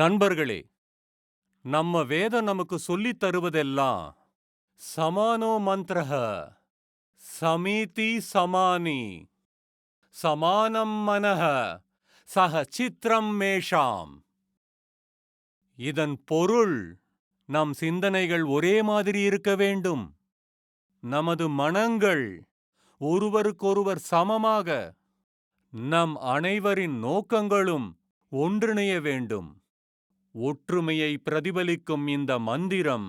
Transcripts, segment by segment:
நண்பர்களே நம்ம வேதம் நமக்கு சொல்லித் தருவதெல்லாம் சமானோ மந்திரஹ சமீதி சமானி சமானம் மனஹ சக சித்திரம் மேஷாம். இதன் பொருள் நம் சிந்தனைகள் ஒரே மாதிரி இருக்க வேண்டும். நமது மனங்கள் ஒருவருக்கொருவர் சமமாக நம் அனைவரின் நோக்கங்களும் ஒன்றிணைய வேண்டும். ஒற்றுமையை பிரதிபலிக்கும் இந்த மந்திரம்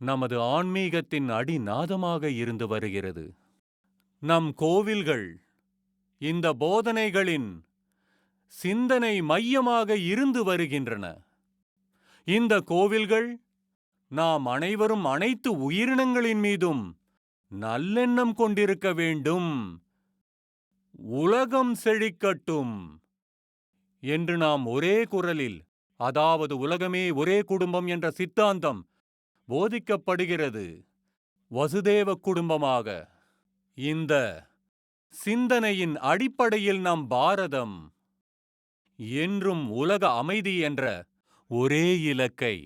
நமது ஆன்மீகத்தின் அடிநாதமாக இருந்து வருகிறது. நம் கோவில்கள் இந்த போதனைகளின் சிந்தனை மையமாக இருந்து வருகின்றன. இந்த கோவில்கள் நாம் அனைவரும் அனைத்து உயிரினங்களின் மீதும் நல்லெண்ணம் கொண்டிருக்க வேண்டும். உலகம் செழிக்கட்டும் என்று நாம் ஒரே குரலில் அதாவது உலகமே ஒரே குடும்பம் என்ற சித்தாந்தம் போதிக்கப்படுகிறது. வசுதேவ குடும்பமாக. இந்த சிந்தனையின் அடிப்படையில் நம் பாரதம் என்றும் உலக அமைதி என்ற ஒரே இலக்கை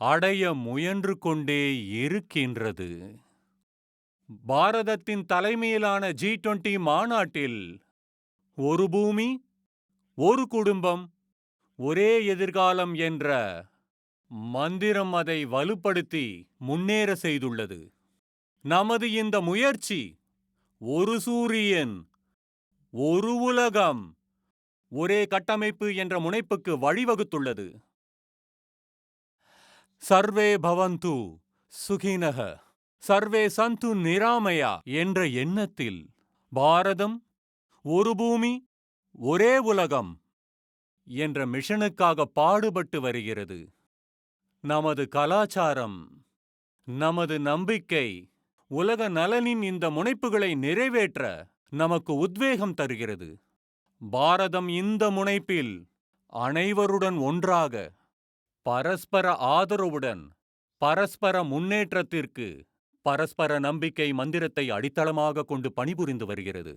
அடைய முயன்று கொண்டே இருக்கின்றது. பாரதத்தின் தலைமையிலான ஜி டுவெண்டி மாநாட்டில் ஒரு பூமி ஒரு குடும்பம் ஒரே எதிர்காலம் என்ற மந்திரம் அதை வலுப்படுத்தி முன்னேற செய்துள்ளது. நமது இந்த முயற்சி ஒரு சூரியன் ஒரு உலகம் ஒரே கட்டமைப்பு என்ற முனைப்புக்கு வழிவகுத்துள்ளது. சர்வே பவந்து சுகினக சர்வே சந்து நிராமயா என்ற எண்ணத்தில் பாரதம் ஒரு பூமி ஒரே உலகம் என்ற மிஷனுக்காக பாடுபட்டு வருகிறது. நமது கலாச்சாரம் நமது நம்பிக்கை உலக நலனின் இந்த முனைப்புகளை நிறைவேற்ற நமக்கு உத்வேகம் தருகிறது. பாரதம் இந்த முனைப்பில் அனைவருடன் ஒன்றாக பரஸ்பர ஆதரவுடன் பரஸ்பர முன்னேற்றத்திற்கு பரஸ்பர நம்பிக்கை மந்திரத்தை அடித்தளமாக கொண்டு பணிபுரிந்து வருகிறது.